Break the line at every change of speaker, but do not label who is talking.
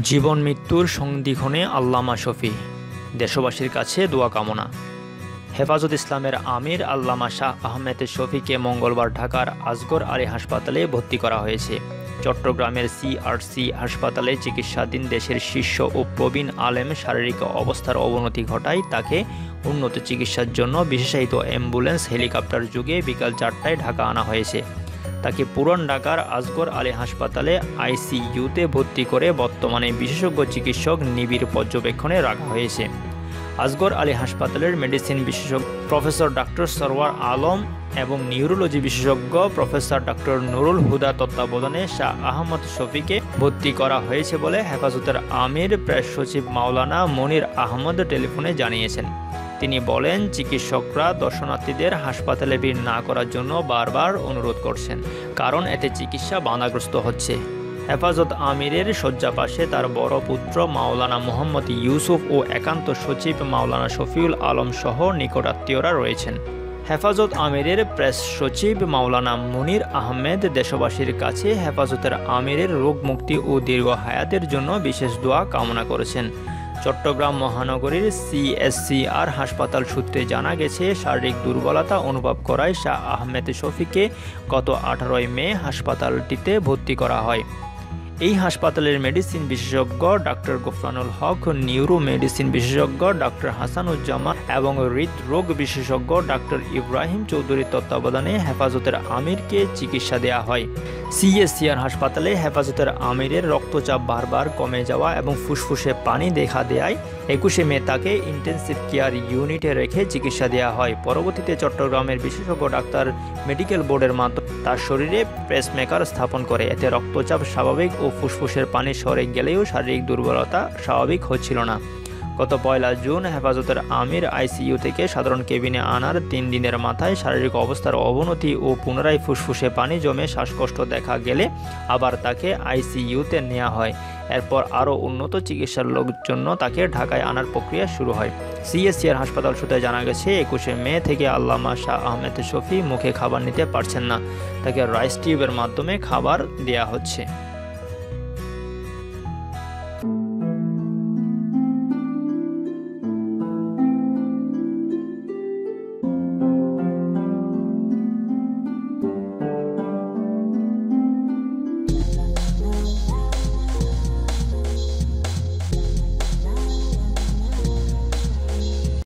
জীবন মৃত্যুর সন্ধিক্ষণে আল্লামা শফি, দেশবাসীর কাছে দোয়া কামনা। হেফাজত ইসলামের আমির আল্লামা শাহ আহমেদ শফিকে মঙ্গলবার ঢাকার আজগর আলী হাসপাতালে ভর্তি করা হয়েছে। চট্টগ্রামের সিআরসি হাসপাতালে চিকিৎসাধীন দেশের শীর্ষ ও প্রবীণ আলেম শারীরিক অবস্থার অবনতি ঘটায় তাকে উন্নত চিকিৎসার জন্য বিশেষায়িত অ্যাম্বুলেন্স হেলিকপ্টার যুগে বিকাল চারটায় ঢাকা আনা হয়েছে। তাকে পুরান ঢাকার আজগর আলী হাসপাতালে আইসিইউতে ভর্তি করে বর্তমানে বিশেষজ্ঞ চিকিৎসক নিবিড় পর্যবেক্ষণে রাখা হয়েছে। আজগর আলী হাসপাতালের মেডিসিন বিশেষজ্ঞ প্রফেসর ডাক্তার সরওয়ার আলম এবং নিউরোলজি বিশেষজ্ঞ প্রফেসর ডক্টর নুরুল হুদা তত্ত্বাবধানে শাহ আহমদ শফিকে ভর্তি করা হয়েছে বলে হেফাজতের আমির প্রেস সচিব মাওলানা মনির আহমদ টেলিফোনে জানিয়েছেন। তিনি বলেন, চিকিৎসকরা দর্শনার্থীদের হাসপাতালে ভিড় না করার জন্য বারবার অনুরোধ করছেন, কারণ এতে চিকিৎসা বাধাগ্রস্ত হচ্ছে। হেফাজত আমিরের শয্যা পাশে তার বড় পুত্র মাওলানা মোহাম্মদ ইউসুফ ও একান্ত সচিব মাওলানা শফিউল আলম সহ নিকটাত্মীয়রা রয়েছেন। হেফাজত আমিরের প্রেস সচিব মাওলানা মুনির আহমেদ দেশবাসীর কাছে হেফাজতের আমিরের রোগ মুক্তি ও দীর্ঘ হায়াতের জন্য বিশেষ দোয়া কামনা করেছেন। চট্টগ্রাম মহানগরীর সিএসসিআর হাসপাতাল সূত্রে জানা গেছে, শারীরিক দুর্বলতা অনুভব করায় শাহ আহমেদ শফিকে গত আঠারোই মে হাসপাতালটিতে ভর্তি করা হয়। এই হাসপাতালের মেডিসিন বিশেষজ্ঞ doctor Gofranul Haque neuro medicine বিশেষজ্ঞ ডাক্তার হাসানুজ্জামান এবং হৃদরোগ বিশেষজ্ঞ ডাক্তার ইব্রাহিম চৌধুরীর তত্ত্বাবধানে হেফাজতের আমিরকে চিকিৎসা দেওয়া হয়। সিএসসিআর হাসপাতালে হেফাজতের আমিরের রক্তচাপ বারবার কমে যাওয়া এবং ফুসফুসে পানি দেখা দেয় একুশে মে তাকে ইন্টেন্সিভ কেয়ার ইউনিটে রেখে চিকিৎসা দেওয়া হয়। পরবর্তীতে চট্টগ্রামের বিশেষজ্ঞ ডাক্তার মেডিকেল বোর্ডের মাধ্যমে তার শরীরে প্রেসমেকার স্থাপন করে। এতে রক্তচাপ স্বাভাবিক ও ফুসফুসের পানি সরে গেলেও শারীরিক দুর্বলতা স্বাভাবিক হচ্ছিল না। গত পয়লা জুন হেফাজতের আমির আইসিইউ থেকে সাধারণ কেবিনে আনার তিন দিনের মাথায় শারীরিক অবস্থার অবনতি ও পুনরায় ফুসফুসে পানি জমে শ্বাসকষ্ট দেখা গেলে আবার তাকে আইসিইউতে নেওয়া হয়। এরপর আরও উন্নত চিকিৎসার লোক জন্য তাকে ঢাকায় আনার প্রক্রিয়া শুরু হয়। সিএসসিআর হাসপাতাল সূত্রে জানা গেছে, একুশে মে থেকে আল্লামা শাহ আহমেদ শফি মুখে খাবার নিতে পারছেন না। তাকে রাইস টিউবের মাধ্যমে খাবার দেওয়া হচ্ছে।